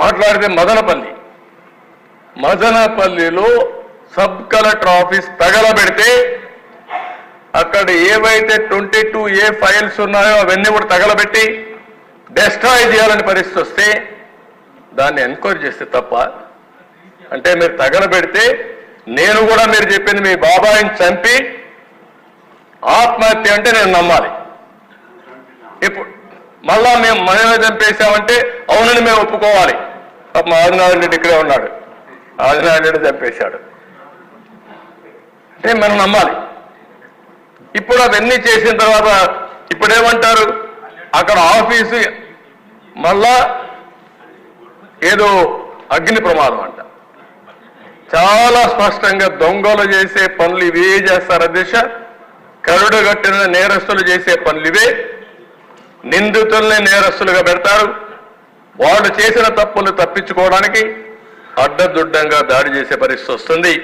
మాట్లాడితే మదనపల్లి. మదనపల్లిలో sub collector office తగలబెడితే అక్కడ ఏవైతే ట్వంటీ టూ ఏ ఫైల్స్ ఉన్నాయో అవన్నీ కూడా తగలబెట్టి డెస్ట్రాయ్ చేయాలని పరిస్థితి వస్తే దాన్ని ఎంక్వైరీ చేస్తే తప్ప అంటే మీరు తగలబెడితే నేను కూడా మీరు చెప్పింది మీ బాబాయిని చంపి ఆత్మహత్య అంటే నేను నమ్మాలి. ఇప్పుడు మళ్ళా మేము మనమే చంపేశామంటే అవునని మేము ఒప్పుకోవాలి. పాపం ఆదినారాయణ రెడ్డి ఇక్కడే ఉన్నాడు. ఆదినారాయణ రెడ్డి చంపేశాడు. అంటే మనం నమ్మాలి. ఇప్పుడు అవన్నీ చేసిన తర్వాత ఇప్పుడేమంటారు? అక్కడ ఆఫీసు మళ్ళా ఏదో అగ్ని ప్రమాదం అంట. చాలా స్పష్టంగా దొంగలు చేసే పనులు ఇవే చేస్తారు దిశ. కరుడు కట్టిన నేరస్తులు చేసే పనులు ఇవే. నిందితుల్ని నేరస్తులుగా పెడతారు. వాళ్ళు చేసిన తప్పులు తప్పించుకోవడానికి అడ్డదుడ్డంగా దాడి చేసే పరిస్థితి వస్తుంది.